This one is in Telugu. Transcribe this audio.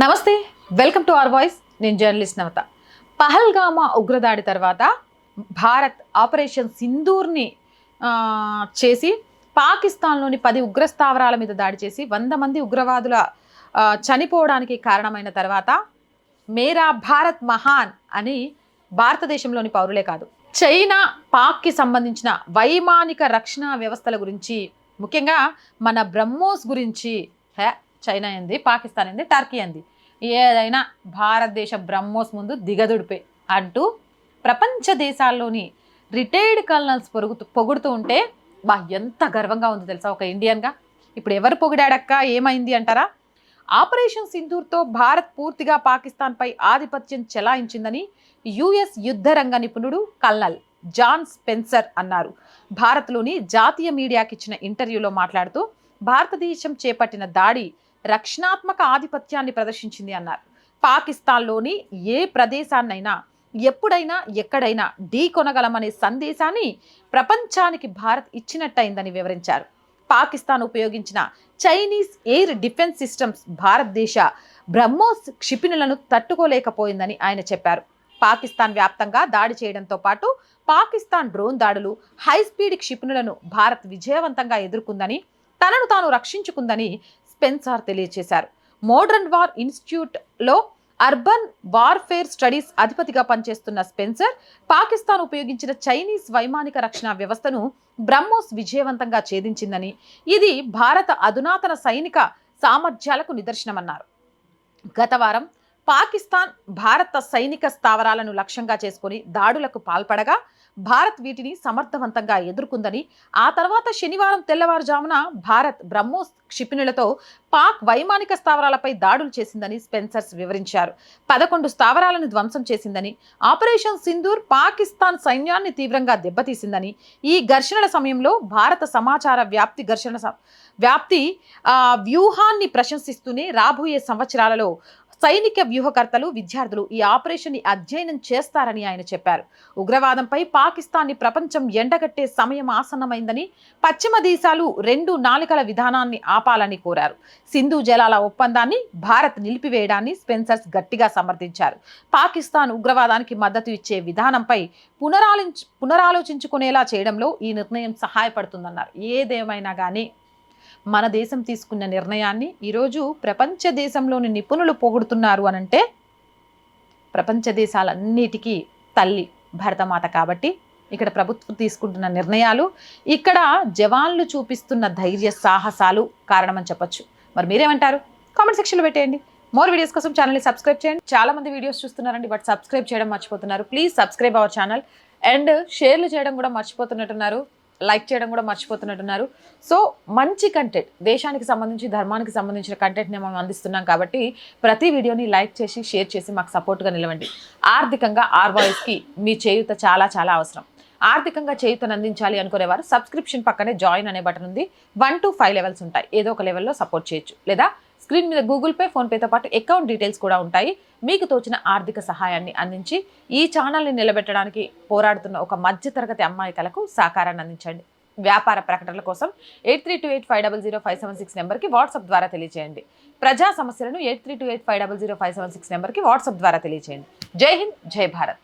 నమస్తే వెల్కమ్ టు అవర్ వాయిస్. నేను జర్నలిస్ట్ నవత. పహల్గామా ఉగ్రదాడి తర్వాత భారత్ ఆపరేషన్ సింధూర్ని చేసి పాకిస్తాన్లోని పది ఉగ్రస్థావరాల మీద దాడి చేసి వంద మంది ఉగ్రవాదుల చనిపోవడానికి కారణమైన తర్వాత మేరా భారత్ మహాన్ అని భారతదేశంలోని పౌరులే కాదు చైనా పాక్కి సంబంధించిన వైమానిక రక్షణ వ్యవస్థల గురించి ముఖ్యంగా మన బ్రహ్మోస్ గురించి చైనా ఏంది పాకిస్తాన్ ఏంది టర్కీ ఏంది. ఏదైనా భారతదేశ బ్రహ్మోస్ ముందు దిగదుడిపే అంటూ ప్రపంచ దేశాల్లోని రిటైర్డ్ కల్నల్స్ పొరుగుతూ పొగుడుతూ ఉంటే బా ఎంత గర్వంగా ఉంది తెలుసా ఒక ఇండియన్గా? ఇప్పుడు ఎవరు పొగిడాడక్క? ఏమైంది అంటారా? ఆపరేషన్ సింధూర్తో భారత్ పూర్తిగా పాకిస్తాన్పై ఆధిపత్యం చెలాయించిందని యుఎస్ యుద్ధ రంగ నిపుణుడు కల్నల్ జాన్ స్పెన్సర్ అన్నారు. భారత్లోని జాతీయ మీడియాకి ఇచ్చిన ఇంటర్వ్యూలో మాట్లాడుతూ భారతదేశం చేపట్టిన దాడి రక్షణాత్మక ఆధిపత్యాన్ని ప్రదర్శించింది అన్నారు. పాకిస్తాన్లోని ఏ ప్రదేశాన్నైనా ఎప్పుడైనా ఎక్కడైనా ఢీ కొనగలమనే సందేశాన్ని ప్రపంచానికి భారత్ ఇచ్చినట్టయిందని వివరించారు. పాకిస్తాన్ ఉపయోగించిన చైనీస్ ఎయిర్ డిఫెన్స్ సిస్టమ్స్ భారతదేశ బ్రహ్మోస్ క్షిపణులను తట్టుకోలేకపోయిందని ఆయన చెప్పారు. పాకిస్తాన్ వ్యాప్తంగా దాడి చేయడంతో పాటు పాకిస్తాన్ డ్రోన్ దాడులు హై స్పీడ్ క్షిపణులను భారత్ విజయవంతంగా ఎదుర్కొందని తనను తాను రక్షించుకుందని స్పెన్సార్ తెలియజేశారు. మోడర్న్ వార్ ఇన్స్టిట్యూట్లో అర్బన్ వార్ఫేర్ స్టడీస్ అధిపతిగా పనిచేస్తున్న స్పెన్సర్ పాకిస్తాన్ ఉపయోగించిన చైనీస్ వైమానిక రక్షణ వ్యవస్థను బ్రహ్మోస్ విజయవంతంగా ఛేదించిందని ఇది భారత అధునాతన సైనిక సామర్థ్యాలకు నిదర్శనమన్నారు. గత వారం పాకిస్తాన్ భారత సైనిక స్థావరాలను లక్ష్యంగా చేసుకుని దాడులకు పాల్పడగా భారత్ వీటిని సమర్థవంతంగా ఎదుర్కొందని ఆ తర్వాత శనివారం తెల్లవారుజామున భారత్ బ్రహ్మోస్ క్షిపణులతో పాక్ వైమానిక స్థావరాలపై దాడులు చేసిందని స్పెన్సర్స్ వివరించారు. పదకొండు స్థావరాలను ధ్వంసం చేసిందని ఆపరేషన్ సింధూర్ పాకిస్తాన్ సైన్యాన్ని తీవ్రంగా దెబ్బతీసిందని ఈ ఘర్షణల సమయంలో భారత సమాచార వ్యాప్తి ఘర్షణ స- వ్యాప్తి వ్యూహాన్ని ప్రశంసిస్తూనే రాబోయే సంవత్సరాలలో సైనిక వ్యూహకర్తలు విద్యార్థులు ఈ ఆపరేషన్ని అధ్యయనం చేస్తారని ఆయన చెప్పారు. ఉగ్రవాదంపై పాకిస్తాన్ని ప్రపంచం ఎండగట్టే సమయం ఆసన్నమైందని పశ్చిమ దేశాలు రెండు నాలుకల విధానాన్ని ఆపాలని కోరారు. సింధు జలాల ఒప్పందాన్ని భారత్ నిలిపివేయడాన్ని స్పెన్సర్స్ గట్టిగా సమర్థించారు. పాకిస్తాన్ ఉగ్రవాదానికి మద్దతు ఇచ్చే విధానంపై పునరాలించు పునరాలోచించుకునేలా చేయడంలో ఈ నిర్ణయం సహాయపడుతుందన్నారు. ఏదేమైనా కానీ మన దేశం తీసుకున్న నిర్ణయాన్ని ఈరోజు ప్రపంచ దేశంలోని నిపుణులు పొగుడుతున్నారు అనంటే ప్రపంచ దేశాలన్నిటికీ తల్లి భరతమాత కాబట్టి ఇక్కడ ప్రభుత్వం తీసుకుంటున్న నిర్ణయాలు ఇక్కడ జవాన్లు చూపిస్తున్న ధైర్య సాహసాలు కారణమని చెప్పొచ్చు. మరి మీరేమంటారు? కామెంట్ సెక్షన్లో పెట్టేయండి. మోర్ వీడియోస్ కోసం ఛానల్ని సబ్స్క్రైబ్ చేయండి. చాలా మంది వీడియోస్ చూస్తున్నారండి బట్ సబ్స్క్రైబ్ చేయడం మర్చిపోతున్నారు. Please subscribe our channel. And షేర్లు చేయడం కూడా మర్చిపోతున్నట్టున్నారు. లైక్ చేయడం కూడా మర్చిపోతున్నట్టున్నారు. సో మంచి కంటెంట్ దేశానికి సంబంధించి ధర్మానికి సంబంధించిన కంటెంట్ని మనం అందిస్తున్నాం కాబట్టి ప్రతి వీడియోని లైక్ చేసి షేర్ చేసి మాకు సపోర్ట్గా నిలవండి. ఆర్థికంగా ఆర్ వాయిస్కి మీ చేయూత చాలా చాలా అవసరం. ఆర్థికంగా చేయూతను అందించాలి అనుకునేవారు సబ్స్క్రిప్షన్ పక్కనే జాయిన్ అనే బటన్ ఉంది. వన్ టు ఫైవ్ లెవెల్స్ ఉంటాయి. ఏదో ఒక లెవెల్లో సపోర్ట్ చేయొచ్చు. లేదా స్క్రీన్ మీద గూగుల్ పే ఫోన్పేతో పాటు అకౌంట్ డీటెయిల్స్ కూడా ఉంటాయి. మీకు తోచిన ఆర్థిక సహాయాన్ని అందించి ఈ ఛానల్ని నిలబెట్టడానికి పోరాడుతున్న ఒక మధ్యతరగతి అమ్మాయికలకు సహకారాన్ని అందించండి. వ్యాపార ప్రకటనల కోసం eight three two eight five double zero five seven six నెంబర్కి వాట్సాప్ ద్వారా తెలియజేయండి ప్రజా సమస్యలను eight three two eight five double zero five seven six నెంబర్కి వాట్సాప్ ద్వారా తెలియజేయండి జై హింద్ జై భారత్.